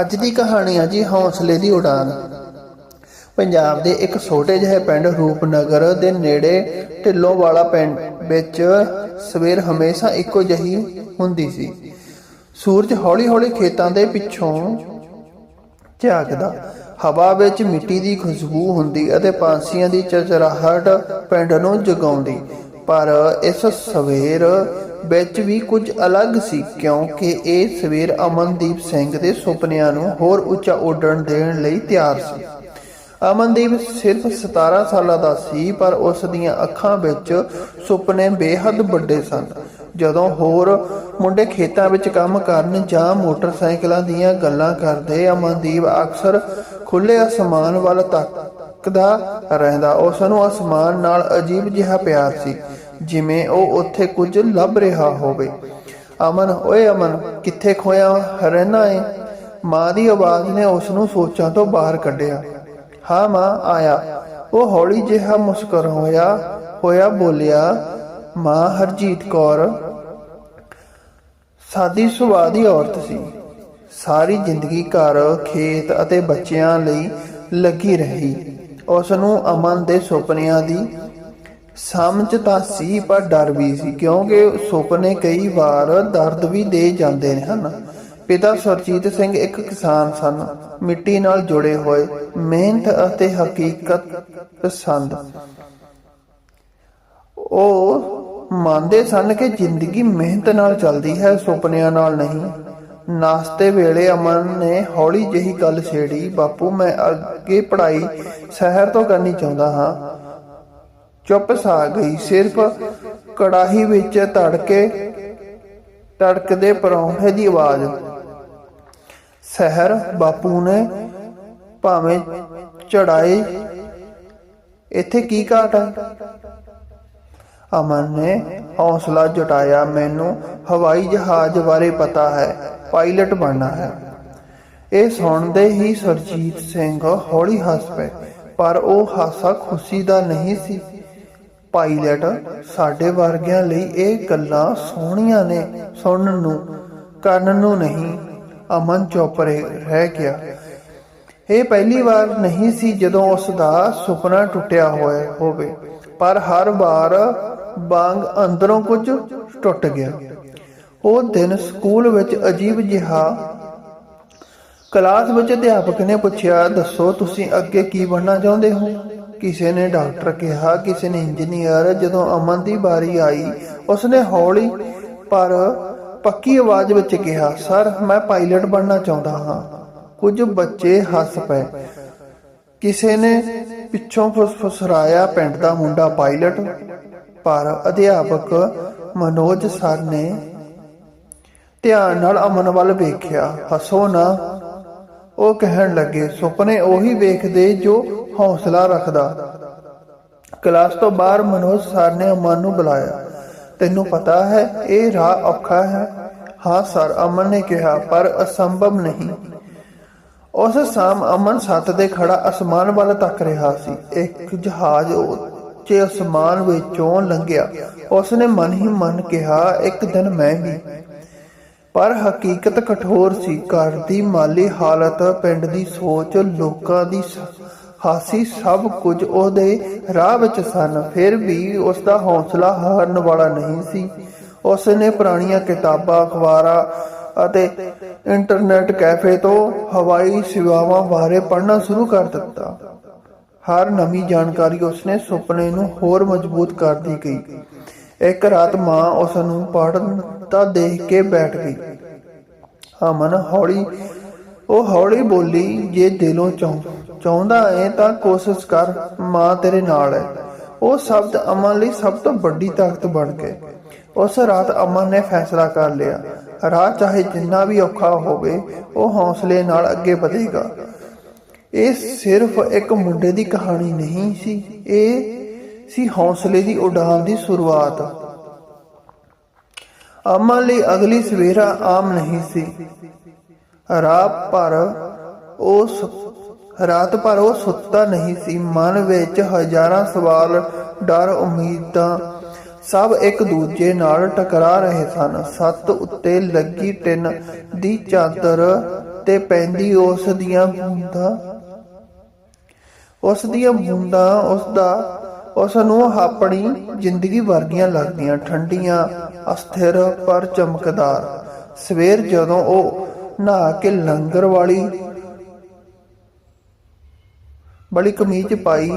ਅੱਜ ਦੀ ਕਹਾਣੀ ਆ ਜੀ, ਹੌਸਲੇ ਦੀ ਉਡਾਨ। ਪੰਜਾਬ ਦੇ ਇੱਕ ਛੋਟੇ ਜਿਹੇ ਪਿੰਡ ਰੂਪਨਗਰ ਦੇ ਨੇੜੇ ਢਿੱਲੋਂ ਵਾਲਾ ਪਿੰਡ ਵਿੱਚ ਸਵੇਰ ਹਮੇਸ਼ਾ ਇੱਕੋ ਜਿਹੀ ਹੁੰਦੀ ਸੀ। ਸੂਰਜ ਹੌਲੀ-ਹੌਲੀ ਖੇਤਾਂ ਦੇ ਪਿੱਛੋਂ ਝਾਕਦਾ। ਹਵਾ ਵਿੱਚ ਮਿੱਟੀ ਦੀ ਖੁਸ਼ਬੂ ਹੁੰਦੀ ਅਤੇ ਪੰਛੀਆਂ ਦੀ ਚਚਰਾਹਟ ਪਿੰਡ ਨੂੰ ਜਗਾਉਂਦੀ। ਪਰ ਇਸ ਸਵੇਰ ਵਿੱਚ ਵੀ ਕੁਝ ਅਲੱਗ ਸੀ, ਕਿਉਂਕਿ ਇਹ ਸਵੇਰ ਅਮਨਦੀਪ ਸਿੰਘ ਦੇ ਸੁਪਨਿਆਂ ਨੂੰ ਹੋਰ ਉੱਚਾ ਉੱਡਣ ਦੇਣ ਲਈ ਤਿਆਰ ਸੀ। ਅਮਨਦੀਪ ਸਿਰਫ 17 ਸਾਲਾਂ ਦਾ ਸੀ, ਪਰ ਉਸ ਦੀਆਂ ਅੱਖਾਂ ਵਿੱਚ ਸੁਪਨੇ ਬੇਹੱਦ ਵੱਡੇ ਸਨ। ਜਦੋਂ ਹੋਰ ਮੁੰਡੇ ਖੇਤਾਂ ਵਿੱਚ ਕੰਮ ਕਰਨ ਜਾਂ ਮੋਟਰਸਾਈਕਲਾਂ ਦੀਆਂ ਗੱਲਾਂ ਕਰਦੇ, ਅਮਨਦੀਪ ਅਕਸਰ ਖੁੱਲੇ ਅਸਮਾਨ ਵੱਲ ਤੱਕਦਾ ਰਹਿੰਦਾ। ਉਸ ਨੂੰ ਅਸਮਾਨ ਨਾਲ ਅਜੀਬ ਜਿਹਾ ਪਿਆਰ ਸੀ। ਜਿਵੇਂ ਉਹ ਉੱਥੇ ਕੁਝ ਲੱਭ ਰਿਹਾ ਹੋਵੇ। ਅਮਨ, ਓਏ ਅਮਨ, ਕਿੱਥੇ ਖੋਇਆ ਰਹਿਣਾ ਏ? ਮਾਂ ਦੀ ਆਵਾਜ਼ ਨੇ ਉਸ ਨੂੰ ਸੋਚਾਂ ਤੋਂ ਬਾਹਰ ਕੱਢਿਆ। ਹਾਂ ਮਾਂ, ਆਇਆ। ਉਹ ਹੌਲੀ ਜਿਹਾ ਮੁਸਕਰ ਹੋਇਆ ਹੋਇਆ ਬੋਲਿਆ, ਮਾਂ ਹਰਜੀਤ ਕੌਰ, ਸਾਦੀ ਸੁਭਾਅ ਦੀ ਔਰਤ ਸੀ। ਸਾਰੀ ਜ਼ਿੰਦਗੀ ਘਰ, ਖੇਤ ਅਤੇ ਬੱਚਿਆਂ ਲਈ ਲੱਗੀ ਰਹੀ। ਉਸ ਨੂੰ ਅਮਨ ਦੇ ਸੁਪਨਿਆਂ ਦੀ ਸਮਝ ਤਾਂ ਸੀ, ਪਰ ਡਰ ਵੀ ਸੀ, ਕਿਉਂਕਿ ਸੁਪਨੇ ਕਈ ਵਾਰ ਦਰਦ ਵੀ ਦੇ ਜਾਂਦੇ ਹਨ? ਪਿਤਾ ਸਰਜੀਤ ਸਿੰਘ ਇੱਕ ਕਿਸਾਨ ਸਨ, ਮਿੱਟੀ ਨਾਲ ਜੁੜੇ ਹੋਏ, ਮਿਹਨਤ ਅਤੇ ਹਕੀਕਤ ਪਸੰਦ। ਉਹ ਮੰਨਦੇ ਸਨ ਕਿ ਜ਼ਿੰਦਗੀ ਮਿਹਨਤ ਨਾਲ ਚੱਲਦੀ ਹੈ, ਸੁਪਨਿਆਂ ਨਾਲ ਨਹੀਂ। ਨਾਸਤੇ ਵੇਲੇ ਅਮਨ ਨੇ ਹੌਲੀ ਜਿਹੀ ਗੱਲ ਛੇੜੀ, ਬਾਪੂ, ਮੈਂ ਅੱਗੇ ਪੜ੍ਹਾਈ ਸ਼ਹਿਰ ਤੋਂ ਕਰਨੀ ਚਾਹੁੰਦਾ ਹਾਂ। ਚੁੱਪ ਸਾ ਗਈ, ਸਿਰਫ ਕੜਾਹੀ ਵਿੱਚ ਤੜਕੇ, ਤੜਕਦੇ ਪਰੌਂਠੇ ਦੀ ਆਵਾਜ਼। ਸਹਿਰ ਬਾਪੂ ਨੇ ਭਾਵੇਂ ਚੜਾਏ, ਇੱਥੇ ਕੀ ਘਾਟ ਹੈ ਅਮਨ ਨੇ ਹੌਸਲਾ ਜੁਟਾਇਆ, ਮੈਨੂੰ ਹਵਾਈ ਜਹਾਜ਼ ਬਾਰੇ ਪਤਾ ਹੈ, ਪਾਇਲਟ ਬਣਨਾ ਹੈ। ਇਹ ਸੁਣਦੇ ਹੀ ਸਰਜੀਤ ਸਿੰਘ ਹੌਲੀ ਹੱਸ ਪਏ, ਪਰ ਉਹ ਹਾਸਾ ਖੁਸ਼ੀ ਦਾ ਨਹੀਂ ਸੀ। ਪਾਇਲਟ ਸਾਡੇ ਵਰਗਿਆਂ ਲਈ ਇਹ ਗੱਲਾਂ ਸੋਹਣੀਆਂ ਨੇ, ਸੁਣਨ ਨੂੰ ਕਰਨ ਨੂੰ ਨਹੀਂ, ਅਮਨ ਚੁੱਪ ਰਹਿ ਗਿਆ। ਇਹ ਪਹਿਲੀ ਵਾਰ ਨਹੀਂ ਸੀ ਜਦੋਂ ਉਸ ਦਾ ਸੁਪਨਾ ਟੁੱਟਿਆ ਹੋਇਆ ਹੋਵੇ, ਪਰ ਹਰ ਵਾਰ ਵਾਂਗ ਅੰਦਰੋਂ ਕੁਝ ਟੁੱਟ ਗਿਆ। ਉਹ ਦਿਨ ਸਕੂਲ ਵਿੱਚ ਅਜੀਬ ਜਿਹਾ ਕਲਾਸ ਵਿੱਚ ਅਧਿਆਪਕ ਨੇ ਪੁੱਛਿਆ, ਦੱਸੋ ਤੁਸੀਂ ਅੱਗੇ ਕੀ ਬਣਨਾ ਚਾਹੁੰਦੇ ਹੋ? ਕਿਸੇ ਨੇ ਡਾਕਟਰ ਕਿਹਾ, ਕਿਸੇ ਨੇ ਇੰਜੀਨੀਅਰ, ਜਦੋਂ ਅਮਨ ਦੀ ਵਾਰੀ ਆਈ, ਉਸਨੇ ਹੌਲੀ ਪਰ ਪੱਕੀ ਆਵਾਜ਼ ਵਿੱਚ ਕਿਹਾ, ਸਰ, ਮੈਂ ਪਾਇਲਟ ਬਣਨਾ ਚਾਹੁੰਦਾ ਹਾਂ। ਕੁਝ ਬੱਚੇ ਹੱਸ ਪਏ। ਕਿਸੇ ਨੇ ਪਿੱਛੋਂ ਫੁਸਫੁਸਰਾਇਆ ਪਿੰਡ ਦਾ ਮੁੰਡਾ ਪਾਇਲਟ, ਪਰ ਅਧਿਆਪਕ ਮਨੋਜ ਸਰ ਨੇ ਧਿਆਨ ਨਾਲ ਅਮਨ ਵੱਲ ਵੇਖਿਆ। ਹੱਸੋ ਨਾ। ਉਹ ਕਹਿਣ ਲੱਗੇ, ਸੁਪਨੇ ਉਹੀ ਵੇਖਦੇ ਜੋ ਹੌਸਲਾ ਰੱਖਦਾ। ਕਲਾਸ ਤੋਂ ਬਾਹਰ ਮਨੋਜ ਸਰ ਨੇ ਅਮਨ ਨੂੰ ਬੁਲਾਇਆ। ਤੈਨੂੰ ਪਤਾ ਹੈ, ਇਹ ਰਾਹ ਔਖਾ ਹੈ? ਹਾਂ ਸਰ, ਅਮਨ ਨੇ ਕਿਹਾ, ਪਰ ਅਸੰਭਵ ਨਹੀਂ। ਉਸ ਸ਼ਾਮ ਅਮਨ ਸੱਤ ਦੇ ਖੜਾ ਅਸਮਾਨ ਵੱਲ ਤੱਕ ਰਿਹਾ ਸੀ। ਇੱਕ ਜਹਾਜ਼ ਉੱਚੇ ਅਸਮਾਨ ਵਿੱਚੋਂ ਲੰਘਿਆ। ਉਸ ਨੇ ਮਨ ਹੀ ਮਨ ਕਿਹਾ, ਇੱਕ ਦਿਨ ਮੈਂ ਵੀ। ਪਰ ਹਕੀਕਤ ਕਠੋਰ ਸੀ। ਘਰ ਦੀ ਮਾਲੀ ਹਾਲਤ, ਪਿੰਡ ਦੀ ਸੋਚ, ਲੋਕਾਂ ਦੀ ਹਾਸੀ ਸਭ ਕੁਝ ਉਹਦੇ ਰਾਹ ਵਿੱਚ ਸਨ, ਫਿਰ ਵੀ ਉਸ ਦਾ ਹੌਸਲਾ ਹਾਰਨ ਵਾਲਾ ਨਹੀਂ ਸੀ। ਉਸ ਨੇ ਪੁਰਾਣੀਆਂ ਕਿਤਾਬਾਂ, ਅਖਬਾਰਾਂ ਅਤੇ ਇੰਟਰਨੈਟ ਕੈਫੇ ਤੋਂ ਹਵਾਈ ਸੇਵਾਵਾਂ ਬਾਰੇ ਪੜ੍ਹਨਾ ਸ਼ੁਰੂ ਕਰ ਦਿੱਤਾ। ਹਰ ਨਵੀਂ ਜਾਣਕਾਰੀ ਉਸਨੇ ਸੁਪਨੇ ਨੂੰ ਹੋਰ ਮਜ਼ਬੂਤ ਕਰਦੀ ਗਈ। ਇੱਕ ਰਾਤ ਮਾਂ ਉਸ ਨੂੰ ਤਾਂ ਦੇਖ ਕੇ ਬੈਠ ਗਈ। ਅਮਨ ਹੌਲੀ, ਉਹ ਹੌਲੀ ਬੋਲੀ, ਜੇ ਦਿਲੋਂ ਚਾਹ ਚਾਹੁੰਦਾ ਹੈ ਤਾਂ ਕੋਸ਼ਿਸ਼ ਕਰ, ਮਾਂ ਤੇਰੇ ਨਾਲ ਹੈ ਉਹ ਸ਼ਬਦ ਅਮਨ ਲਈ ਸਭ ਤੋਂ ਵੱਡੀ ਤਾਕਤ ਬਣ ਗਏ ਉਸ ਰਾਤ ਅਮਨ ਨੇ ਫੈਸਲਾ ਕਰ ਲਿਆ। ਰਾਹ ਚਾਹੇ ਜਿੰਨਾ ਵੀ ਔਖਾ ਹੋਵੇ, ਉਹ ਹੌਸਲੇ ਨਾਲ ਅੱਗੇ ਵਧੇਗਾ। ਇਹ ਸਿਰਫ ਇੱਕ ਮੁੰਡੇ ਦੀ ਕਹਾਣੀ ਨਹੀਂ ਸੀ, ਇਹ ਸੀ ਹੌਸਲੇ ਦੀ ਉਡਾਨ ਦੀ ਸ਼ੁਰੂਆਤ। ਅਮਨ ਲਈ ਅਗਲੀ ਸਵੇਰਾ ਆਮ ਨਹੀਂ ਸੀ। ਰਾਹ ਪਰ ਉਸ ਰਾਤ ਭਰ ਉਹ ਸੁੱਤਾ ਨਹੀਂ ਸੀ। ਮਨ ਵਿੱਚ ਹਜ਼ਾਰਾਂ ਸਵਾਲ, ਡਰ, ਉਮੀਦਾਂ ਸਭ ਇੱਕ ਦੂਜੇ ਨਾਲ ਟਕਰਾ ਰਹੇ ਸਨ। ਸੱਤ ਉੱਤੇ ਲੱਗੀ ਟਿਨ ਦੀ ਚਾਦਰ ਤੇ ਪੈਂਦੀ ਉਸ ਦੀਆਂ ਬੂੰਦਾਂ। ਉਸ ਦੀਆਂ ਬੂੰਦਾਂ, ਉਸ ਦਾ, ਉਸ ਨੂੰ ਆਪਣੀ ਜ਼ਿੰਦਗੀ ਵਰਗੀਆਂ ਲੱਗਦੀਆਂ। ਠੰਡੀਆਂ, ਅਸਥਿਰ, ਪਰ ਚਮਕਦਾਰ। ਸਵੇਰ ਜਦੋਂ ਉਹ ਨਹਾ ਕੇ ਲੰਗਰ ਵਾਲੀ ਬੜੀ ਕਮੀਜ਼ ਪਾਈ।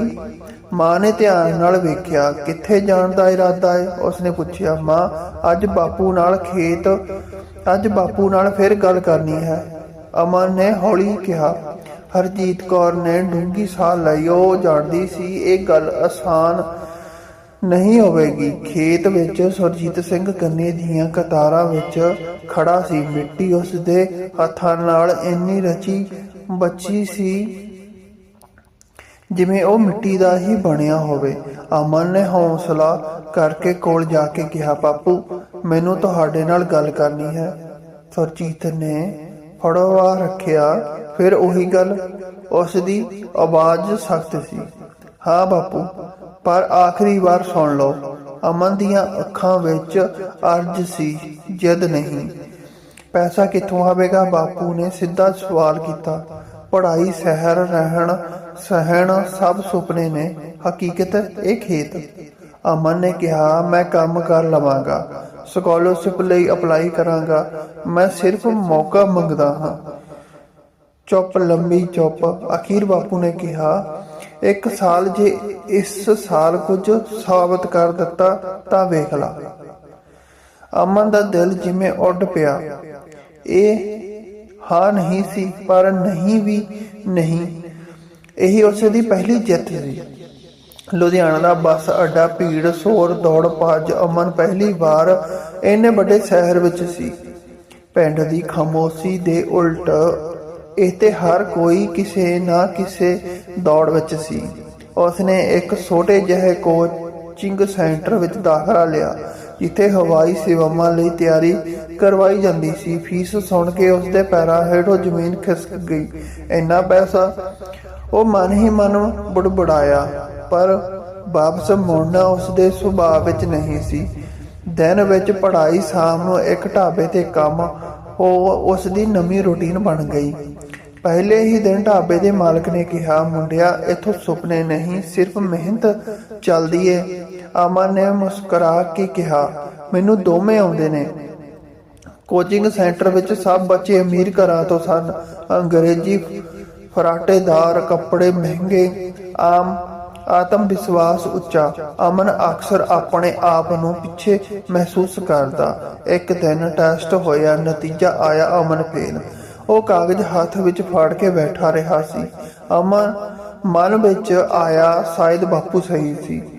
ਮਾਂ ਨੇ ਧਿਆਨ ਨਾਲ ਵੇਖਿਆ ਕਿੱਥੇ ਜਾਣ ਦਾ ਇਰਾਦਾ ਹੈ ਉਸਨੇ ਪੁੱਛਿਆ, ਮਾਂ, ਅੱਜ ਬਾਪੂ ਨਾਲ ਖੇਤ, ਅੱਜ ਬਾਪੂ ਨਾਲ ਫਿਰ ਗੱਲ ਕਰਨੀ ਹੈ। ਅਮਨ ਨੇ ਹੌਲੀ ਕਿਹਾ, ਹਰਜੀਤ ਕੌਰ ਨੇ ਡੂੰਗੀ ਸਾਹ ਲਈ। ਉਹ ਜਾਣਦੀ ਸੀ ਇਹ ਗੱਲ ਆਸਾਨ ਨਹੀਂ ਹੋਵੇਗੀ। ਖੇਤ ਵਿੱਚ ਸੁਰਜੀਤ ਸਿੰਘ ਕੰਨੇ ਦੀਆਂ ਕਤਾਰਾਂ ਵਿੱਚ ਖੜਾ ਸੀ। ਮਿੱਟੀ ਉਸ ਦੇ ਹੱਥਾਂ ਨਾਲ ਇੰਨੀ ਰਚੀ, ਬੱਚੀ ਸੀ ਜਿਵੇਂ ਉਹ ਮਿੱਟੀ ਦਾ ਹੀ ਬਣਿਆ ਹੋਵੇ। ਅਮਨ ਨੇ ਹੌਸਲਾ ਕਰਕੇ ਕੋਲ ਜਾ ਕੇ ਕਿਹਾ, ਪਾਪੂ, ਮੈਨੂੰ ਤੁਹਾਡੇ ਨਾਲ ਗੱਲ ਕਰਨੀ ਹੈ। ਸੁਰਜੀਤ ਨੇ ਫੜਵਾ ਰੱਖਿਆ, ਫਿਰ ਉਹੀ ਗੱਲ ਉਸ ਦੀ ਆਵਾਜ਼ ਸਖਤ ਸੀ। ਹਾਂ ਬਾਪੂ ਪਰ ਆਖਰੀ ਵਾਰ ਸੁਣ ਲਓ, ਅਮਨ ਦੀਆਂ ਅੱਖਾਂ ਵਿੱਚ ਅਰਜ ਸੀ, ਜਦ ਨਹੀਂ। ਪੈਸਾ ਕਿੱਥੋਂ ਆਵੇਗਾ? ਬਾਪੂ ਨੇ ਸਿੱਧਾ ਸਵਾਲ ਕੀਤਾ। ਪੜ੍ਹਾਈ, ਸ਼ਹਿਰ, ਰਹਿਣ ਸਹਿਣ ਸਭ ਸੁਪਨੇ ਨੇ, ਹਕੀਕਤ ਇਹ ਖੇਤ। ਅਮਨ ਨੇ ਕਿਹਾ, ਮੈਂ ਕੰਮ ਕਰ ਲਵਾਂਗਾ। ਸਕਾਲਰਸ਼ਿਪ ਲਈ ਅਪਲਾਈ ਕਰਾਂਗਾ। ਮੈਂ ਸਿਰਫ ਮੌਕਾ ਮੰਗਦਾ ਹਾਂ। ਚੁੱਪ, ਲੰਮੀ ਚੁੱਪ। ਅਖੀਰ ਬਾਪੂ ਨੇ ਕਿਹਾ, ਇੱਕ ਸਾਲ ਜੇ ਇਸ ਸਾਲ ਕੁਝ ਸਾਬਤ ਕਰ ਦਿੱਤਾ, ਤਾਂ ਵੇਖ ਲਾ। ਅਮਨ ਦਾ ਦਿਲ ਜਿਵੇਂ ਉੱਡ ਪਿਆ। ਇਹ ਹਾਂ ਨਹੀਂ ਸੀ, ਪਰ ਨਹੀਂ ਵੀ ਨਹੀਂ। ਇਹੀ ਉਸੇ ਦੀ ਪਹਿਲੀ ਜਿੱਤ ਸੀ। ਲੁਧਿਆਣਾ ਦਾ ਬੱਸ ਅੱਡਾ ਭੀੜ, ਸ਼ੋਰ, ਦੌੜ, ਭੱਜ, ਅਮਨ ਪਹਿਲੀ ਵਾਰ ਇੰਨੇ ਵੱਡੇ ਸ਼ਹਿਰ ਵਿੱਚ ਸੀ। ਪਿੰਡ ਦੀ ਖਾਮੋਸ਼ੀ ਦੇ ਉਲਟ ਇੱਥੇ ਹਰ ਕੋਈ ਕਿਸੇ ਨਾ ਕਿਸੇ ਦੌੜ ਵਿੱਚ ਸੀ। ਉਸਨੇ ਇੱਕ ਛੋਟੇ ਜਿਹੇ ਕੋਚਿੰਗ ਸੈਂਟਰ ਵਿੱਚ ਦਾਖਲਾ ਲਿਆ। ਜਿੱਥੇ ਹਵਾਈ ਸੇਵਾਵਾਂ ਲਈ ਤਿਆਰੀ ਕਰਵਾਈ ਜਾਂਦੀ ਸੀ। ਫੀਸ ਸੁਣ ਕੇ ਉਸਦੇ ਪੈਰਾਂ ਹੇਠੋਂ ਜ਼ਮੀਨ ਖਿਸਕ ਗਈ। ਇੰਨਾ ਪੈਸਾ ਉਹ ਮਨ ਹੀ ਮਨ ਬੁੜਬੁੜਾਇਆ, ਪਰ ਵਾਪਸ ਮੁੜਨਾ ਉਸਦੇ ਸੁਭਾਅ ਵਿੱਚ ਨਹੀਂ ਸੀ। ਦਿਨ ਵਿੱਚ ਪੜ੍ਹਾਈ ਸ਼ਾਮ ਨੂੰ ਇੱਕ ਢਾਬੇ ਤੇ ਕੰਮ, ਉਹ ਉਸ ਦੀ ਨਵੀਂ ਰੁਟੀਨ ਬਣ ਗਈ। ਪਹਿਲੇ ਹੀ ਦਿਨ ਢਾਬੇ ਦੇ ਮਾਲਕ ਨੇ ਕਿਹਾ, ਮੁੰਡਿਆ, ਇਥੋਂ ਸੁਪਨੇ ਨਹੀਂ, ਸਿਰਫ ਮਿਹਨਤ ਚੱਲਦੀ ਏ। ਅਮਨ ਨੇ ਮੁਸਕਰਾ ਕੇ ਕਿਹਾ, ਮੈਨੂੰ ਦੋਵੇਂ ਆਉਂਦੇ ਨੇ। ਕੋਚਿੰਗ ਸੈਂਟਰ ਵਿੱਚ ਸਭ ਬੱਚੇ ਅਮੀਰ ਘਰਾਂ ਤੋਂ ਸਨ। ਅੰਗਰੇਜ਼ੀ ਫਰਾਟੇਦਾਰ ਕੱਪੜੇ ਮਹਿੰਗੇ, ਆਮ ਆਤਮ ਵਿਸ਼ਵਾਸ ਉੱਚਾ। ਅਮਨ ਅਕਸਰ ਆਪਣੇ ਆਪ ਨੂੰ ਪਿੱਛੇ ਮਹਿਸੂਸ ਕਰਦਾ। ਇੱਕ ਦਿਨ ਟੈਸਟ ਹੋਇਆ, ਨਤੀਜਾ ਆਇਆ ਅਮਨ ਫੇਲ। ਉਹ ਕਾਗਜ਼ ਹੱਥ ਵਿੱਚ ਫੜ ਕੇ ਬੈਠਾ ਰਿਹਾ ਸੀ। ਅਮਨ ਮਨ ਵਿੱਚ ਆਇਆ, ਸ਼ਾਇਦ ਬਾਪੂ ਸਹੀ ਸੀ।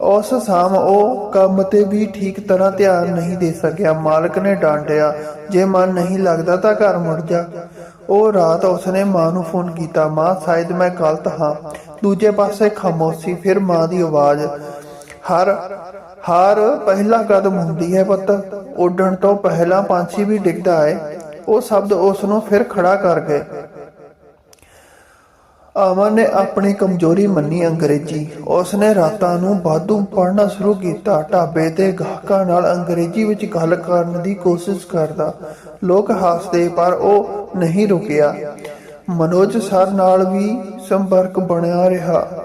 ਉਸ ਸ਼ਾਮ ਉਹ ਕੰਮ ਤੇ ਵੀ ਠੀਕ ਤਰ੍ਹਾਂ ਧਿਆਨ ਨਹੀਂ ਦੇ ਸਕਿਆ। ਮਾਲਕ ਨੇ ਡਾਂਟਿਆ, ਜੇ ਮਨ ਨਹੀਂ ਲੱਗਦਾ ਤਾਂ ਘਰ ਮੁੜ ਜਾ। ਉਹ ਰਾਤ ਉਸਨੇ ਮਾਂ ਨੂੰ ਫੋਨ ਕੀਤਾ, ਮਾਂ, ਸ਼ਾਇਦ ਮੈਂ ਗਲਤ ਹਾਂ। ਦੂਜੇ ਪਾਸੇ ਖਾਮੋਸ਼ੀ, ਫਿਰ ਮਾਂ ਦੀ ਆਵਾਜ਼, ਹਰ ਹਰ ਪਹਿਲਾ ਕਦਮ ਹੁੰਦੀ ਹੈ ਪੁੱਤ। ਉੱਡਣ ਤੋਂ ਪਹਿਲਾਂ ਪੰਛੀ ਵੀ ਡਿੱਗਦਾ ਹੈ। ਉਹ ਸ਼ਬਦ ਉਸ ਨੂੰ ਫਿਰ ਖੜਾ ਕਰ ਗਏ। ਅਮਨ ਨੇ ਆਪਣੀ ਕਮਜ਼ੋਰੀ ਮੰਨੀ ਅੰਗਰੇਜ਼ੀ। ਉਸਨੇ ਰਾਤਾਂ ਨੂੰ ਬਾਦੂ ਪੜ੍ਹਨਾ ਸ਼ੁਰੂ ਕੀਤਾ। ਢਾਬੇ ਤੇ ਗਾਹਕਾਂ ਨਾਲ ਅੰਗਰੇਜ਼ੀ ਵਿੱਚ ਗੱਲ ਕਰਨ ਦੀ ਕੋਸ਼ਿਸ਼ ਕਰਦਾ। ਲੋਕ ਹੱਸਦੇ, ਪਰ ਉਹ ਨਹੀਂ ਰੁਕਿਆ। ਮਨੋਜ ਸਰ ਨਾਲ ਵੀ ਸੰਪਰਕ ਬਣਿਆ ਰਿਹਾ।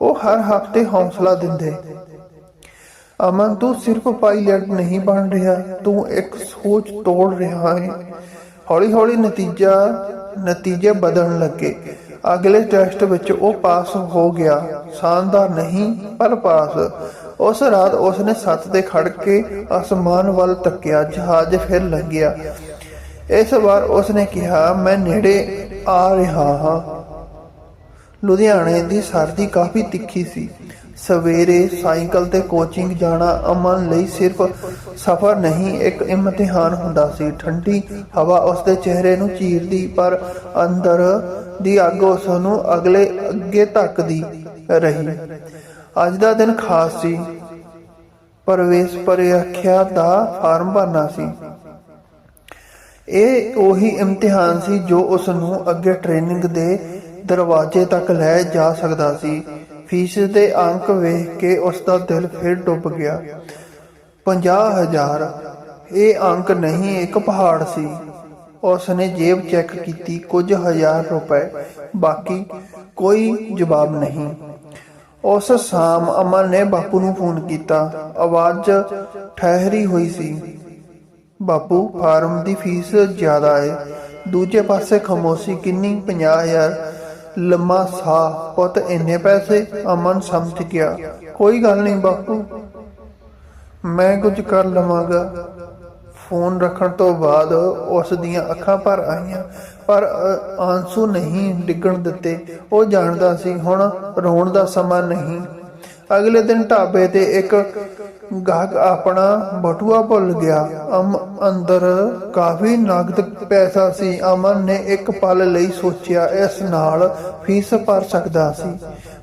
ਉਹ ਹਰ ਹਫ਼ਤੇ ਹੌਸਲਾ ਦਿੰਦੇ। ਅਮਨ, ਤੂੰ ਸਿਰਫ ਪਾਇਲਟ ਨਹੀਂ ਬਣ ਰਿਹਾ। ਤੂੰ ਇੱਕ ਸੋਚ ਤੋੜ ਰਿਹਾ ਹੈ ਹੌਲੀ ਹੌਲੀ ਨਤੀਜਾ, ਨਤੀਜੇ ਬਦਲਣ ਲੱਗੇ। ਅਗਲੇ ਟੈਸਟ ਵਿੱਚ ਉਹ ਪਾਸ ਹੋ ਗਿਆ। ਸ਼ਾਨਦਾਰ ਨਹੀਂ, ਪਰ ਪਾਸ। ਉਸ ਰਾਤ ਉਸਨੇ ਸੱਤ ਤੇ ਖੜ ਕੇ ਅਸਮਾਨ ਵੱਲ ਤੱਕਿਆ, ਜਹਾਜ਼ ਫਿਰ ਲੰਘਿਆ। ਇਸ ਵਾਰ ਉਸਨੇ ਕਿਹਾ, ਮੈਂ ਨੇੜੇ ਆ ਰਿਹਾ ਹਾਂ। ਲੁਧਿਆਣੇ ਦੀ ਸਰਦੀ ਕਾਫੀ ਤਿੱਖੀ ਸੀ। ਸਵੇਰੇ ਸਾਈਕਲ ਤੇ ਕੋਚਿੰਗ ਜਾਣਾ ਅਮਨ ਲਈ ਸਿਰਫ ਸਫ਼ਰ ਨਹੀਂ, ਇੱਕ ਇਮਤਿਹਾਨ ਹੁੰਦਾ ਸੀ। ਠੰਡੀ ਹਵਾ ਉਸਦੇ ਚਿਹਰੇ ਨੂੰ ਚੀਰਦੀ, ਪਰ ਅੰਦਰ ਦੀ ਅੱਗ ਉਸ ਨੂੰ ਅਗਲੇ ਅੱਗੇ ਧੱਕਦੀ ਰਹੀ। ਅੱਜ ਦਾ ਦਿਨ ਖਾਸ ਸੀ। ਪ੍ਰਵੇਸ਼ ਪ੍ਰੀਖਿਆ ਦਾ ਫਾਰਮ ਭਰਨਾ ਸੀ। ਇਹ ਉਹੀ ਇਮਤਿਹਾਨ ਸੀ ਜੋ ਉਸ ਨੂੰ ਅੱਗੇ ਟ੍ਰੇਨਿੰਗ ਦੇ ਦਰਵਾਜ਼ੇ ਤੱਕ ਲੈ ਜਾ ਸਕਦਾ ਸੀ। ਫੀਸ ਦੇ ਅੰਕ ਵੇਖ ਕੇ ਉਸ ਦਾ ਦਿਲ ਫਿਰ ਡੁੱਬ ਗਿਆ। 50000 ਇਹ ਅੰਕ ਨਹੀਂ, ਇੱਕ ਪਹਾੜ ਸੀ। ਉਸ ਨੇ ਜੇਬ ਚੈੱਕ ਕੀਤੀ ਕੁਝ ਹਜ਼ਾਰ ਰੁਪਏ, ਬਾਕੀ ਕੋਈ ਜਵਾਬ ਨਹੀਂ। ਉਸ ਸ਼ਾਮ ਅਮਨ ਨੇ ਬਾਪੂ ਨੂੰ ਫੋਨ ਕੀਤਾ। ਆਵਾਜ਼ ਠਹਿਰੀ ਹੋਈ ਸੀ। ਬਾਪੂ, ਫਾਰਮ ਦੀ ਫੀਸ ਜ਼ਿਆਦਾ ਹੈ ਦੂਜੇ ਪਾਸੇ ਖਮੋਸੀ, ਕਿੰਨੀ 50000 ਲੰਮਾ ਸਾਹ, ਪੁੱਤ, ਇੰਨੇ ਪੈਸੇ? ਅਮਨ ਸਮਝ ਗਿਆ। ਕੋਈ ਗੱਲ ਨਹੀਂ ਬਾਪੂ, ਮੈਂ ਕੁਝ ਕਰ ਲਵਾਂਗਾ। ਫੋਨ ਰੱਖਣ ਤੋਂ ਬਾਅਦ ਉਸ ਦੀਆਂ ਅੱਖਾਂ ਭਰ ਆਈਆਂ, ਪਰ ਆਂਸੂ ਨਹੀਂ ਡਿੱਗਣ ਦਿੱਤੇ। ਉਹ ਜਾਣਦਾ ਸੀ, ਹੁਣ ਰੋਣ ਦਾ ਸਮਾਂ ਨਹੀਂ। ਅਗਲੇ ਦਿਨ ਢਾਬੇ ਤੇ ਇੱਕ ਗਾਹਕ ਆਪਣਾ ਬਟੂਆ ਭੁੱਲ ਗਿਆ। ਅਮ, ਅੰਦਰ ਕਾਫੀ ਨਗਦ ਪੈਸਾ ਸੀ। ਅਮਨ ਨੇ ਇੱਕ ਪਲ ਲਈ ਸੋਚਿਆ, ਇਸ ਨਾਲ ਫੀਸ ਭਰ ਸਕਦਾ ਸੀ।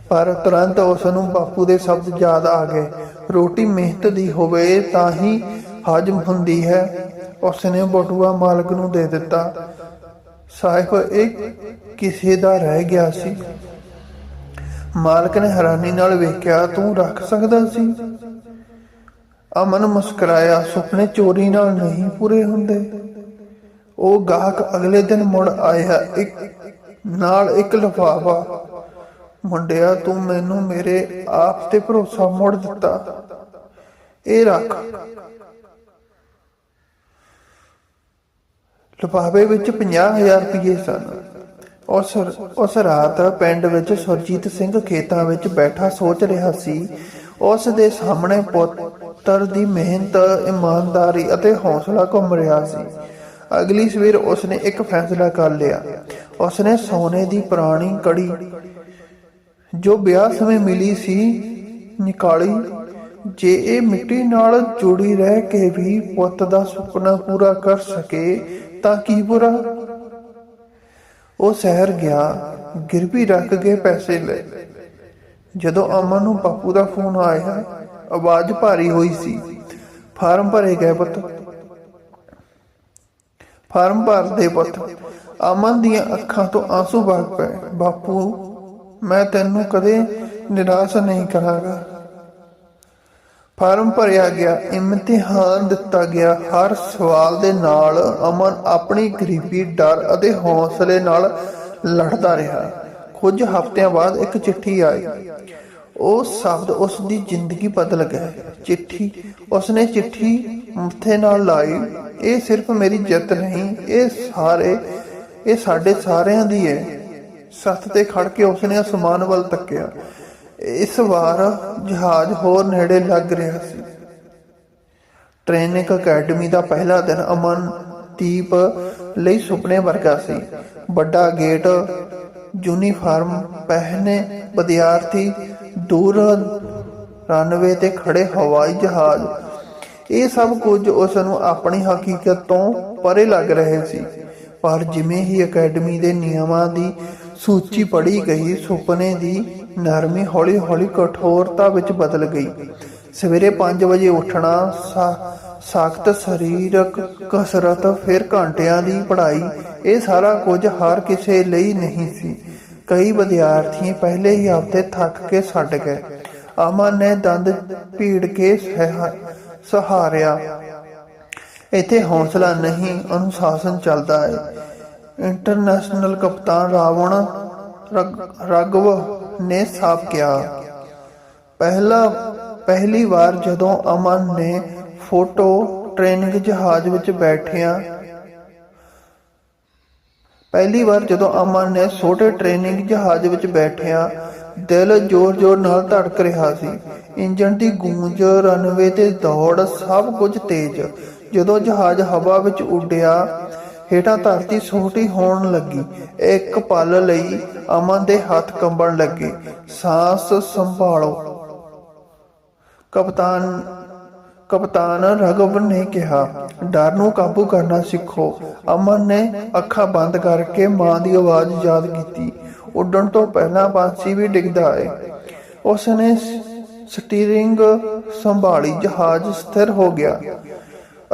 ਪਰ ਤੁਰੰਤ ਉਸ ਨੂੰ ਬਾਪੂ ਦੇ ਸ਼ਬਦ ਯਾਦ ਆ ਗਏ। ਰੋਟੀ ਮਿਹਨਤ ਦੀ ਹੋਵੇ, ਤਾਂ ਹੀ ਹਜਮ ਹੁੰਦੀ ਹੈ। ਉਸਨੇ ਬਟੂਆ ਮਾਲਕ ਨੂੰ ਦੇ ਦਿੱਤਾ। ਸਾਹਿਬ, ਇਹ ਕਿਸੇ ਦਾ ਰਹਿ ਗਿਆ ਸੀ? ਮਾਲਕ ਨੇ ਹੈਰਾਨੀ ਨਾਲ ਵੇਖਿਆ, ਤੂੰ ਰੱਖ ਸਕਦਾ ਸੀ? ਅਮਨ ਮੁਸਕਰਾਇਆ। ਸੁਪਨੇ ਚੋਰੀ ਨਾਲ ਨਹੀਂ ਪੂਰੇ ਹੁੰਦੇ। ਉਹ ਗਾਹਕ ਅਗਲੇ ਦਿਨ ਮੁੜ ਆਇਆ। ਇੱਕ, ਨਾਲ ਇੱਕ ਲਫ਼ਾਫ਼ਾ। ਮੁੰਡਿਆ, ਤੂੰ ਮੈਨੂੰ ਮੇਰੇ ਆਪ ਤੇ ਭਰੋਸਾ ਮੋੜ ਦਿੱਤਾ। ਇਹ ਰੱਖ। ਲਿਫਾਫੇ ਵਿੱਚ 50000 ਰੁਪਏ ਸਨ। ਉਸ ਉਸ ਰਾਤ ਪਿੰਡ ਵਿੱਚ ਸੁਰਜੀਤ ਸਿੰਘ ਖੇਤਾਂ ਵਿੱਚ ਬੈਠਾ ਸੋਚ ਰਿਹਾ ਸੀ। ਉਸ ਦੇ ਸਾਹਮਣੇ ਪੁੱਤਰ ਦੀ ਮਿਹਨਤ, ਇਮਾਨਦਾਰੀ ਅਤੇ ਹੌਸਲਾ ਘੁੰਮ ਰਿਹਾ ਸੀ। ਅਗਲੀ ਸਵੇਰ ਉਸਨੇ ਇੱਕ ਫੈਸਲਾ ਕਰ ਲਿਆ। ਉਸਨੇ ਸੋਨੇ ਦੀ ਪੁਰਾਣੀ ਕੜੀ, ਜੋ ਵਿਆਹ ਸਮੇਂ ਮਿਲੀ ਸੀ, ਨਿਕਾਲੀ। ਜੇ ਇਹ ਮਿੱਟੀ ਨਾਲ ਜੁੜੀ ਰਹਿ ਕੇ ਵੀ ਪੁੱਤ ਦਾ ਸੁਪਨਾ ਪੂਰਾ ਕਰ ਸਕੇ ਤਾਂ ਕੀ ਬੁਰਾ? ਉਹ ਸ਼ਹਿਰ ਗਿਆ, ਗਿਰਵੀ ਰੱਖ ਕੇ ਪੈਸੇ ਲੈ ਜਦੋਂ ਅਮਨ ਨੂੰ ਬਾਪੂ ਦਾ ਫੋਨ ਆਇਆ, ਆਵਾਜ਼ ਭਾਰੀ ਹੋਈ ਸੀ, ਫਾਰਮ ਭਰੇ ਗਏ ਪੁੱਤ। ਫਾਰਮ ਭਰਦੇ ਪੁੱਤ। ਅਮਨ ਦੀਆਂ ਅੱਖਾਂ ਤੋਂ ਆਂਸੂ ਵਗ ਪਏ। ਬਾਪੂ, ਮੈਂ ਤੈਨੂੰ ਕਦੇ ਨਿਰਾਸ਼ ਨਹੀਂ ਕਰਾਂਗਾ। ਫਾਰਮ ਭਰਿਆ ਗਿਆ, ਇਮਤਿਹਾਨ ਦਿੱਤਾ ਗਿਆ। ਹਰ ਸਵਾਲ ਦੇ ਨਾਲ ਅਮਨ ਆਪਣੀ ਗਰੀਬੀ, ਡਰ ਅਤੇ ਹੌਸਲੇ ਨਾਲ ਲੜਦਾ ਰਿਹਾ। ਕੁਝ ਹਫ਼ਤਿਆਂ ਬਾਅਦ ਇੱਕ ਚਿੱਠੀ ਆਈ। ਉਹ ਸ਼ਬਦ ਉਸ ਦੀ ਜ਼ਿੰਦਗੀ ਬਦਲ ਗਏ ਚਿੱਠੀ, ਉਸਨੇ ਚਿੱਠੀ ਮੱਥੇ ਨਾਲ ਲਾਈ। ਇਹ ਸਿਰਫ ਮੇਰੀ ਜਿੱਤ ਨਹੀਂ, ਇਹ ਸਾਰੇ, ਇਹ ਸਾਡੇ ਸਾਰਿਆਂ ਦੀ ਹੈ ਸੱਤ ਤੇ ਖੜ ਕੇ ਉਸਨੇ ਅਸਮਾਨ ਵੱਲ ਤੱਕਿਆ। ਇਸ ਵਾਰ ਜਹਾਜ਼ ਹੋਰ ਨੇੜੇ ਲੱਗ ਰਿਹਾ ਸੀ। ਟ੍ਰੇਨਿੰਗ ਅਕੈਡਮੀ ਦਾ ਪਹਿਲਾ ਦਿਨ ਅਮਨਦੀਪ ਲਈ ਸੁਪਨੇ ਵਰਗਾ ਸੀ। ਵੱਡਾ ਗੇਟ ਯੂਨੀਫਾਰਮ ਪਹਿਨੇ ਵਿਦਿਆਰਥੀ, ਦੂਰ ਰਨਵੇ ਤੇ ਖੜੇ ਹਵਾਈ ਜਹਾਜ਼। ਇਹ ਸਭ ਕੁਝ ਉਸ ਨੂੰ ਆਪਣੀ ਹਕੀਕਤ ਤੋਂ ਪਰੇ ਲੱਗ ਰਹੇ ਸੀ। ਪਰ ਜਿਵੇਂ ਹੀ ਅਕੈਡਮੀ ਦੇ ਨਿਯਮਾਂ ਦੀ ਸੂਚੀ ਪੜ੍ਹੀ ਗਈ, ਸੁਪਨੇ ਦੀ ਨਰਮੀ ਹੌਲੀ-ਹੌਲੀ ਕਠੋਰਤਾ ਵਿੱਚ ਬਦਲ ਗਈ। ਸਵੇਰੇ 5 ਵਜੇ ਉੱਠਣਾ ਸਖਤ ਸਰੀਰਕ ਕਸਰਤ, ਫਿਰ ਘੰਟਿਆਂ ਦੀ ਪੜ੍ਹਾਈ, ਇਹ ਸਾਰਾ ਕੁਝ ਹਰ ਕਿਸੇ ਲਈ ਨਹੀਂ ਸੀ। ਕਈ ਵਿਦਿਆਰਥੀ ਪਹਿਲੇ ਹੀ ਹਫ਼ਤੇ ਥੱਕ ਕੇ ਛੱਡ ਗਏ। ਅਮਨ ਨੇ ਦੰਦ ਭੀੜ ਕੇ ਸਹ- ਸਹਾਰਿਆ। ਇੱਥੇ ਹੌਸਲਾ ਨਹੀਂ, ਅਨੁਸ਼ਾਸਨ ਚੱਲਦਾ ਹੈ ਇੰਟਰਨੈਸ਼ਨਲ ਕਪਤਾਨ ਰਾਵਣ ਰਗ- ਨੇ ਸਾਫ਼ ਕਿਹਾ। ਪਹਿਲਾ, ਪਹਿਲੀ ਵਾਰ ਜਦੋਂ ਅਮਨ ਨੇ ਫੋਟੋ ਟ੍ਰੇਨਿੰਗ ਜਹਾਜ਼ ਵਿੱਚ ਬੈਠਿਆ, ਪਹਿਲੀ ਵਾਰ ਜਦੋਂ ਅਮਨ ਨੇ ਛੋਟੇ ਟ੍ਰੇਨਿੰਗ ਜਹਾਜ਼ ਵਿੱਚ ਬੈਠਿਆ, ਦਿਲ ਜ਼ੋਰ-ਜ਼ੋਰ ਨਾਲ ਧੜਕ ਰਿਹਾ ਸੀ। ਇੰਜਨ ਦੀ ਗੂੰਜ ਰਨਵੇ ਤੇ ਦੌੜ ਸਭ ਕੁਝ ਤੇਜ਼। ਜਦੋਂ ਜਹਾਜ਼ ਹਵਾ ਵਿੱਚ ਉੱਡਿਆ ਹੇਠਾਂ ਧਰਤੀ ਛੋਟੀ ਹੋਣ ਲੱਗੀ। ਇੱਕ ਪਲ ਲਈ ਅਮਨ ਦੇ ਹੱਥ ਕੰਬਣ ਲੱਗੇ। ਸਾਹ ਸੰਭਾਲੋ। ਕਪਤਾਨ ਕਪਤਾਨ ਰਗਵ ਨੇ ਕਿਹਾ, ਡਰ ਨੂੰ ਕਾਬੂ ਕਰਨਾ ਸਿੱਖੋ। ਅਮਨ ਨੇ ਅੱਖਾਂ ਬੰਦ ਕਰਕੇ ਮਾਂ ਦੀ ਆਵਾਜ਼ ਯਾਦ ਕੀਤੀ। ਉੱਡਣ ਤੋਂ ਪਹਿਲਾਂ ਬਾਂਸੀ ਵੀ ਡਿੱਗਦਾ ਹੈ ਉਸ ਨੇ ਸਟੀਅਰਿੰਗ ਸੰਭਾਲੀ। ਜਹਾਜ਼ ਸਥਿਰ ਹੋ ਗਿਆ।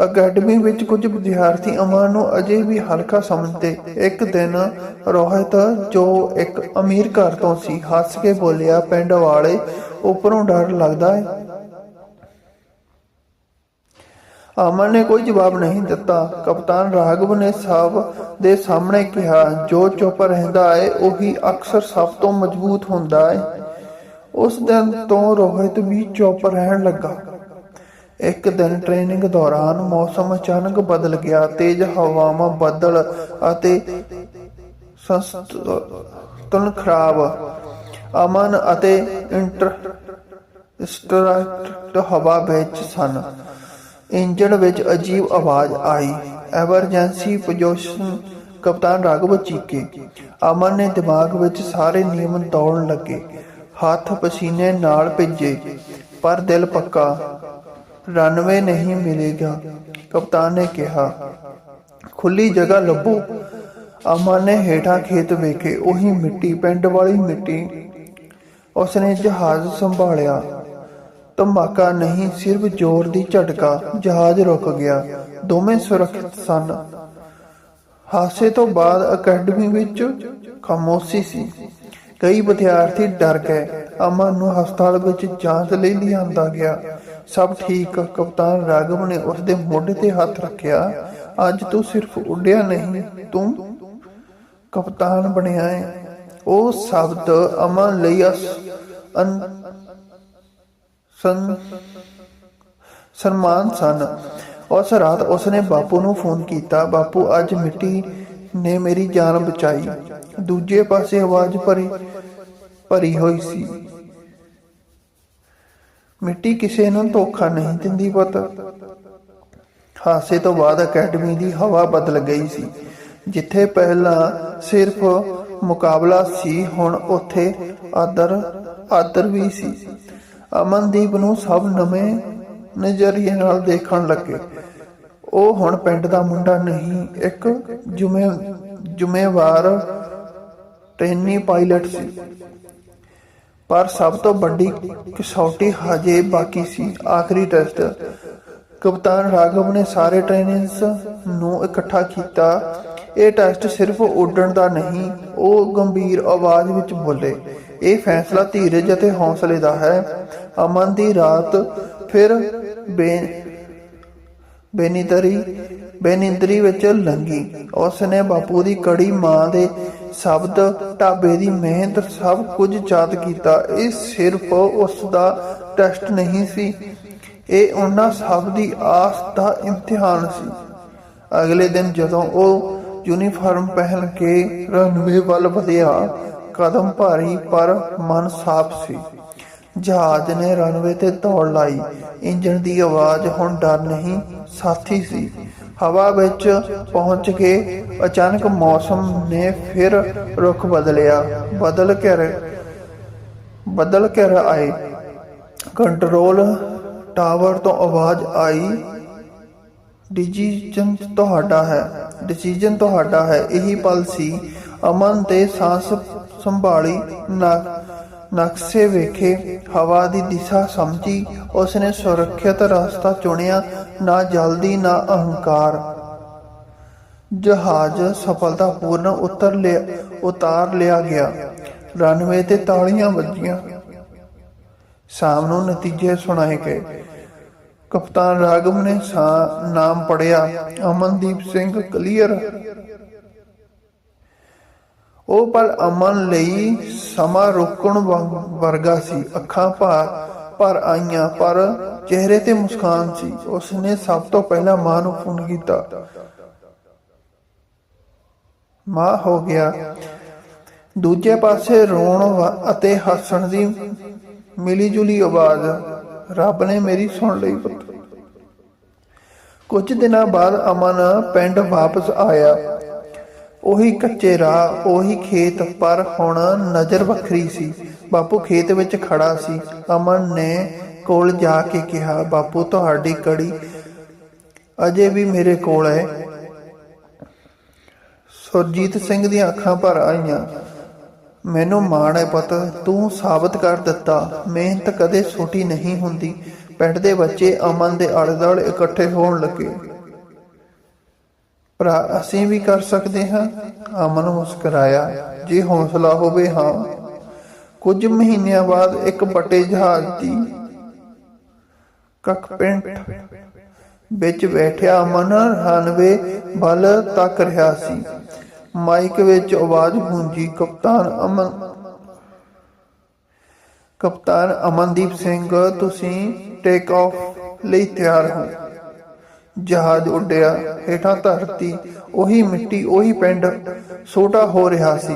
ਅਕੈਡਮੀ ਵਿੱਚ ਕੁਝ ਵਿਦਿਆਰਥੀ ਅਮਨ ਨੂੰ ਅਜੇ ਵੀ ਹਲਕਾ ਸਮਝਦੇ। ਇੱਕ ਦਿਨ ਰੋਹਿਤ, ਜੋ ਇੱਕ ਅਮੀਰ ਘਰ ਤੋਂ ਸੀ, ਹੱਸ ਕੇ ਬੋਲਿਆ, ਪਿੰਡ ਵਾਲੇ, ਉੱਪਰੋਂ ਡਰ ਲੱਗਦਾ ਹੈ ਅਮਨ ਨੇ ਕੋਈ ਜਵਾਬ ਨਹੀਂ ਦਿੱਤਾ। ਕਪਤਾਨ ਰਾਘਵ ਨੇ ਸਭ ਦੇ ਸਾਹਮਣੇ ਕਿਹਾ, ਜੋ ਚੁੱਪ ਰਹਿੰਦਾ ਹੈ ਉਹੀ ਅਕਸਰ ਸਭ ਤੋਂ ਮਜ਼ਬੂਤ ਹੁੰਦਾ ਹੈ ਉਸ ਦਿਨ ਤੋਂ ਰੋਹਿਤ ਵੀ ਚੁੱਪ ਰਹਿਣ ਲੱਗਾ। ਇੱਕ ਦਿਨ ਟ੍ਰੇਨਿੰਗ ਦੌਰਾਨ ਮੌਸਮ ਅਚਾਨਕ ਬਦਲ ਗਿਆ। ਤੇਜ਼ ਹਵਾਵਾਂ ਬੱਦਲ ਅਤੇ ਸੰਤੁਲਨ ਖਰਾਬ। ਅਮਨ ਅਤੇ ਇੰਟਰ ਸਟਰਕਟ ਹਵਾ ਵਿੱਚ ਸਨ। ਇੰਜਣ ਵਿੱਚ ਅਜੀਬ ਆਵਾਜ਼ ਆਈ। ਐਮਰਜੈਂਸੀ ਪੋਜੀਸ਼ਨ ਕਪਤਾਨ ਰਾਘਵ ਚੀਕੇ। ਅਮਨ ਨੇ ਦਿਮਾਗ ਵਿੱਚ ਸਾਰੇ ਨਿਯਮ ਦੌੜਨ ਲੱਗੇ। ਹੱਥ ਪਸੀਨੇ ਨਾਲ ਭਿੱਜੇ। ਪਰ ਦਿਲ ਪੱਕਾ। ਰਨਵੇ ਨਹੀਂ ਮਿਲੇਗਾ। ਕਪਤਾਨ ਨੇ ਕਿਹਾ, ਖੁੱਲੀ ਜਗ੍ਹਾ ਲੱਭੋ। ਅਮਨ ਨੇ ਹੇਠਾਂ ਖੇਤ ਵੇਖੇ, ਉਹੀ ਮਿੱਟੀ, ਪਿੰਡ ਵਾਲੀ ਮਿੱਟੀ। ਉਸਨੇ ਜਹਾਜ਼ ਸੰਭਾਲਿਆ। ਧਮਾਕਾ ਨਹੀਂ, ਸਿਰਫ ਜ਼ੋਰ ਦੀ ਝਟਕਾ, ਜਹਾਜ਼ ਰੁਕ ਗਿਆ। ਦੋਵੇਂ ਸੁਰੱਖਿਅਤ ਸਨ। ਹਾਦਸੇ ਤੋਂ ਬਾਅਦ ਅਕੈਡਮੀ ਵਿੱਚ ਖਾਮੋਸ਼ੀ ਸੀ। ਕਈ ਵਿਦਿਆਰਥੀ ਡਰ ਗਏ। ਅਮਨ ਨੂੰ ਹਸਪਤਾਲ ਵਿੱਚ ਜਾਂਚ ਲਈ ਲਿਆਂਦਾ ਗਿਆ। ਸਭ ਠੀਕ। ਕਪਤਾਨ ਰਾਘਵ ਨੇ ਉਸ ਦੇ ਮੋਢੇ ਤੇ ਹੱਥ ਰੱਖਿਆ। ਅੱਜ ਤੂੰ ਸਿਰਫ ਉੱਡਿਆ ਨਹੀਂ, ਤੂੰ ਕਪਤਾਨ ਬਣਿਆ ਹੈ ਉਹ ਸ਼ਬਦ ਅਮਨ ਲਈ ਅਨ ਸਨ ਸਨਮਾਨ ਸਨ। ਉਸ ਰਾਤ ਉਸਨੇ ਬਾਪੂ ਨੂੰ ਫੋਨ ਕੀਤਾ। ਬਾਪੂ, ਅੱਜ ਮਿੱਟੀ ਨੇ ਮੇਰੀ ਜਾਨ ਬਚਾਈ। ਦੂਜੇ ਪਾਸੇ ਆਵਾਜ਼ ਭਰੀ ਭਰੀ ਹੋਈ ਸੀ। ਮਿੱਟੀ ਕਿਸੇ ਨੂੰ ਧੋਖਾ ਨਹੀਂ ਦਿੰਦੀ ਪੁੱਤ। ਹਾਸੇ ਤੋਂ ਬਾਅਦ ਅਕੈਡਮੀ ਦੀ ਹਵਾ ਬਦਲ ਗਈ ਸੀ। ਜਿੱਥੇ ਪਹਿਲਾਂ ਸਿਰਫ ਮੁਕਾਬਲਾ ਸੀ, ਹੁਣ ਉੱਥੇ ਆਦਰ ਆਦਰ ਵੀ ਸੀ। ਅਮਨਦੀਪ ਨੂੰ ਸਭ ਨਵੇਂ ਨਜ਼ਰੀਏ ਨਾਲ ਦੇਖਣ ਲੱਗੇ। ਉਹ ਹੁਣ ਪਿੰਡ ਦਾ ਮੁੰਡਾ ਨਹੀਂ, ਇੱਕ ਜ਼ਿੰਮੇ, ਜ਼ਿੰਮੇਵਾਰ ਟ੍ਰੇਨੀ ਪਾਇਲਟ ਸੀ। ਪਰ ਸਭ ਤੋਂ ਵੱਡੀ ਕਸੌਟੀ ਹਜੇ ਬਾਕੀ ਸੀ। ਆਖਰੀ ਟੈਸਟ। ਕਪਤਾਨ ਰਾਘਵ ਨੇ ਸਾਰੇ ਟ੍ਰੇਨਰਸ ਨੂੰ ਇਕੱਠਾ ਕੀਤਾ। ਇਹ ਟੈਸਟ ਸਿਰਫ ਉੱਡਣ ਦਾ ਨਹੀਂ, ਉਹ ਗੰਭੀਰ ਆਵਾਜ਼ ਵਿੱਚ ਬੋਲੇ, ਇਹ ਫੈਸਲਾ ਧੀਰਜ ਅਤੇ ਹੌਸਲੇ ਦਾ ਹੈ। ਅਮਨ ਦੀ ਰਾਤ ਫਿਰ ਬੇ, ਬੇਨਿੰਦਰੀ ਬੇਨਿੰਦਰੀ ਵਿੱਚ ਲੰਗੀ ਉਸ ਨੇ ਬਾਪੂ ਦੀ ਕੜੀ ਮਾਂ ਦੇ ਸ਼ਬਦ, ਢਾਬੇ ਦੀ ਮਿਹਨਤ ਸਭ ਕੁਝ ਯਾਦ ਕੀਤਾ। ਇਹ ਸਿਰਫ ਉਸ ਦਾ ਟੈਸਟ ਨਹੀਂ ਸੀ। ਇਹ ਉਹਨਾਂ ਸਭ ਦੀ ਆਸ ਦਾ ਇਮਤਿਹਾਨ ਸੀ। ਅਗਲੇ ਦਿਨ ਜਦੋਂ ਉਹ ਯੂਨੀਫਾਰਮ ਪਹਿਨ ਕੇ ਰਨਵੇ ਵੱਲ ਵਧਿਆ, ਕਦਮ ਭਾਰੀ ਪਰ ਮਨ ਸਾਫ਼ ਸੀ। ਜਹਾਜ਼ ਨੇ ਰਨਵੇ ਤੇ ਦੌੜ ਲਾਈ। ਇੰਜਣ ਦੀ ਆਵਾਜ਼ ਹੁਣ ਡਰ ਨਹੀਂ, ਸਾਥੀ ਸੀ। ਹਵਾ ਵਿੱਚ ਪਹੁੰਚ ਕੇ ਅਚਾਨਕ ਮੌਸਮ ਨੇ ਫਿਰ ਰੁਖ ਬਦਲਿਆ। ਬਦਲ ਕਰ ਬਦਲ ਕਰ ਆਏ। ਕੰਟਰੋਲ ਟਾਵਰ ਤੋਂ ਆਵਾਜ਼ ਆਈ ਡਿਸੀਜਨ ਤੁਹਾਡਾ ਹੈ ਡਿਸੀਜਨ ਤੁਹਾਡਾ ਹੈ। ਇਹੀ ਪਲ ਸੀ। ਅਮਨ ਤੇ ਸਾਹ ਸੰਭਾਲੀ ਨਾ ਨਕਸ਼ੇ ਵੇਖੇ, ਹਵਾ ਦੀ ਦਿਸ਼ਾ ਸਮਝੀ, ਉਸਨੇ ਸੁਰੱਖਿਅਤ ਰਸਤਾ ਚੁਣਿਆ, ਨਾ ਜਲਦੀ, ਨਾ ਅਹੰਕਾਰ। ਜਹਾਜ਼ ਸਫਲਤਾਪੂਰਨ ਉਤਰ ਲਿਆ, ਉਤਾਰ ਲਿਆ ਗਿਆ। ਰਨਵੇ ਤੇ ਤਾਲੀਆਂ ਵੱਜੀਆਂ। ਸ਼ਾਮ ਨੂੰ ਨਤੀਜੇ ਸੁਣਾਏ ਗਏ। ਕਪਤਾਨ ਰਾਗਮ ਨੇ ਸਾ- ਨਾਮ ਪੜਿਆ ਅਮਨਦੀਪ ਸਿੰਘ ਕਲੀਅਰ। ਉਹ ਪਰ ਅਮਨ ਲਈ ਸਮਾਂ ਰੋਕਣ ਵਾਂਗ- ਵਰਗਾ ਸੀ। ਅੱਖਾਂ ਭਰ ਭਰ ਆਈਆਂ, ਪਰ ਚਿਹਰੇ ਤੇ ਮੁਸਕਾਨ ਸੀ। ਉਸਨੇ ਸਭ ਤੋਂ ਪਹਿਲਾਂ ਮਾਂ ਨੂੰ ਫੋਨ ਕੀਤਾ। ਮਾਂ ਹੋ ਗਿਆ। ਦੂਜੇ ਪਾਸੇ ਰੋਣ ਵਾ- ਅਤੇ ਹੱਸਣ ਦੀ ਮਿਲੀ ਜੁਲੀ ਆਵਾਜ਼, ਰੱਬ ਨੇ ਮੇਰੀ ਸੁਣ ਲਈ ਪੁੱਤ। ਕੁਝ ਦਿਨਾਂ ਬਾਅਦ ਅਮਨ ਪਿੰਡ ਵਾਪਸ ਆਇਆ। ਉਹੀ ਕੱਚੇ ਰਾਹ, ਉਹੀ ਖੇਤ, ਪਰ ਹੁਣ ਨਜ਼ਰ ਵੱਖਰੀ ਸੀ। ਬਾਪੂ ਖੇਤ ਵਿੱਚ ਖੜਾ ਸੀ। ਅਮਨ ਨੇ ਕੋਲ ਜਾ ਕੇ ਕਿਹਾ, ਬਾਪੂ, ਤੁਹਾਡੀ ਕੜੀ ਅਜੇ ਵੀ ਮੇਰੇ ਕੋਲ ਹੈ। ਸੁਰਜੀਤ ਸਿੰਘ ਦੀਆਂ ਅੱਖਾਂ ਭਰ ਆਈਆਂ। ਮੈਨੂੰ ਮਾਣ ਹੈ ਪੁੱਤ, ਤੂੰ ਸਾਬਤ ਕਰ ਦਿੱਤਾ। ਮਿਹਨਤ ਕਦੇ ਛੋਟੀ ਨਹੀਂ ਹੁੰਦੀ। ਪਿੰਡ ਦੇ ਬੱਚੇ ਅਮਨ ਦੇ ਆਲੇ ਦੁਆਲੇ ਇਕੱਠੇ ਹੋਣ ਲੱਗੇ। ਭਰਾ, ਅਸੀਂ ਵੀ ਕਰ ਸਕਦੇ ਹਾਂ। ਅਮਨ ਮੁਸਕਰਾਇਆ, ਜੇ ਹੌਸਲਾ ਹੋਵੇ ਹਾਂ। ਕੁਝ ਮਹੀਨਿਆਂ ਬਾਅਦ ਇੱਕ ਵੱਡੇ ਜਹਾਜ਼ ਦੀ ਕਕਪਿੰਟ ਵਿੱਚ ਬੈਠਿਆ ਅਮਨ ਰਨਵੇ ਵੱਲ ਤੱਕ ਰਿਹਾ ਸੀ। ਮਾਈਕ ਵਿੱਚ ਆਵਾਜ਼ ਗੂੰਜੀ, ਕਪਤਾਨ ਅਮਨ, ਕਪਤਾਨ ਅਮਨਦੀਪ ਸਿੰਘ, ਤੁਸੀਂ ਟੇਕ ਆਫ ਲਈ ਤਿਆਰ ਹੋ। ਜਹਾਜ਼ ਉੱਡਿਆ, ਹੇਠਾਂ ਧਰਤੀ, ਉਹੀ ਮਿੱਟੀ, ਉਹੀ ਪਿੰਡ ਛੋਟਾ ਹੋ ਰਿਹਾ ਸੀ।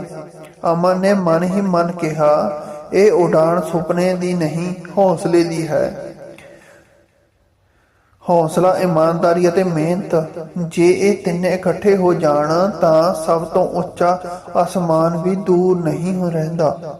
ਅਮਨ ਨੇ ਮਨ ਹੀ ਮਨ ਕਿਹਾ, ਇਹ ਉਡਾਨ ਸੁਪਨੇ ਦੀ ਨਹੀਂ, ਹੌਸਲੇ ਦੀ ਹੈ। ਹੌਸਲਾ, ਇਮਾਨਦਾਰੀ ਅਤੇ ਮਿਹਨਤ, ਜੇ ਇਹ ਤਿੰਨੇ ਇਕੱਠੇ ਹੋ ਜਾਣ ਤਾਂ ਸਭ ਤੋਂ ਉੱਚਾ ਅਸਮਾਨ ਵੀ ਦੂਰ ਨਹੀਂ ਹੋ ਰਹਿੰਦਾ।